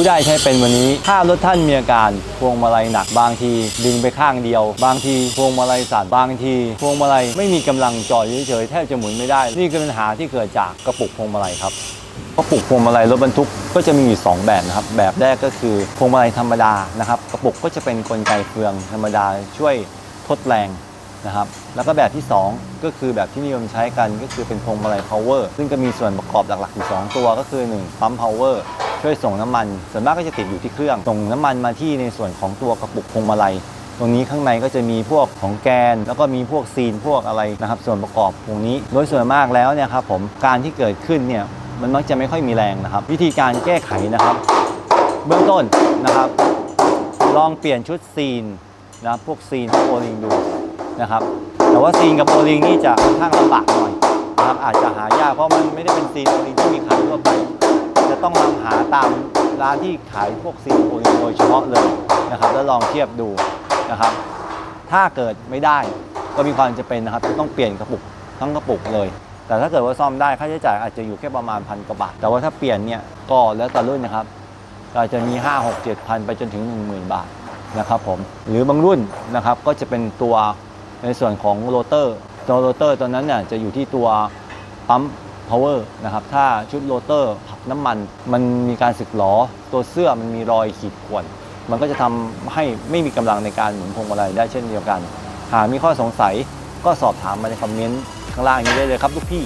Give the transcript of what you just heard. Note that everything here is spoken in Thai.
ผู้ได้ใช้เป็นวันนี้ ถ้ารถท่านมีอาการพวงมาลัยหนักบางทีดึงไปข้างเดียว บางทีพวงมาลัยสั่นบางทีพวงมาลัยไม่มีกำลังจอดอยู่เฉยๆแทบจะหมุนไม่ได้ นี่คือปัญหาที่เกิดจากกระปุกพวงมาลัยครับกระปุกพวงมาลัยรถบรรทุกก็จะมีอยู่สองแบบนะครับ แบบแรกก็คือพวงมาลัยธรรมดานะครับกระปุกก็จะเป็นกลไกเฟืองธรรมดาช่วยทดแรงนะครับแล้วก็แบบที่ 2 ก็คือแบบที่นิยมใช้กันก็คือเป็นพวงมาลัย power ซึ่งก็มีส่วนประกอบหลักๆอยู่สองตัวก็คือ 1 ปั๊ม power ช่วยส่งน้ำมัน ส่วนมากก็จะติดอยู่ที่เครื่อง ส่งน้ำมันมาที่ในส่วนของตัวกระปุกพวงมาลัย ตรงนี้ข้างในก็จะมีพวกของแกน แล้วก็มีพวกซีนพวกอะไรนะครับ ส่วนประกอบตรงนี้ โดยส่วนมากแล้วเนี่ยครับผมการที่เกิดขึ้นเนี่ยมันมักจะไม่ค่อยมีแรงนะครับ วิธีการแก้ไขนะครับ เบื้องต้นนะครับ ลองเปลี่ยนชุดซีนนะพวกซีนพวกโอลิงดูนะครับ แต่ว่าซีนกับโอลิงนี่จะค่อนข้างลำบากหน่อยนะครับอาจจะหายากเพราะมันไม่ได้เป็นซีนโอลิงที่มีขายทั่วไป จะต้องลองหาตามร้านที่ขายพวกซีโอลิโดยเฉพาะเลยนะครับแล้วลองเทียบดูนะครับ ถ้าเกิดไม่ได้ก็มีความจะเป็นนะครับจะต้องเปลี่ยนกระปุกทั้งกระปุกเลย แต่ถ้าเกิดว่าซ่อมได้ค่าใช้จ่ายอาจจะอยู่แค่ประมาณพันกว่าบาท แต่ว่าถ้าเปลี่ยนเนี่ยก็แล้วแต่รุ่นนะครับก็อาจจะมี 5 6 7พันไปจนถึง 10,000 บาทนะครับผมหรือบางรุ่นนะครับก็จะเป็นตัวในส่วนของโรเตอร์ตัวโรเตอร์ตัวนั้นเนี่ยจะอยู่ที่ตัวปั๊ม power นะครับ ถ้าชุดโรเตอร์ผักน้ำมัน มันมีการสึกหลอ ตัวเสื้อมันมีรอยขีดข่วน มันก็จะทำให้ไม่มีกำลังในการหมุนพวงมาลัยได้เช่นเดียวกัน หากมีข้อสงสัยก็สอบถามมาในคอมเมนต์ข้างล่างนี้ได้เลยครับทุกพี่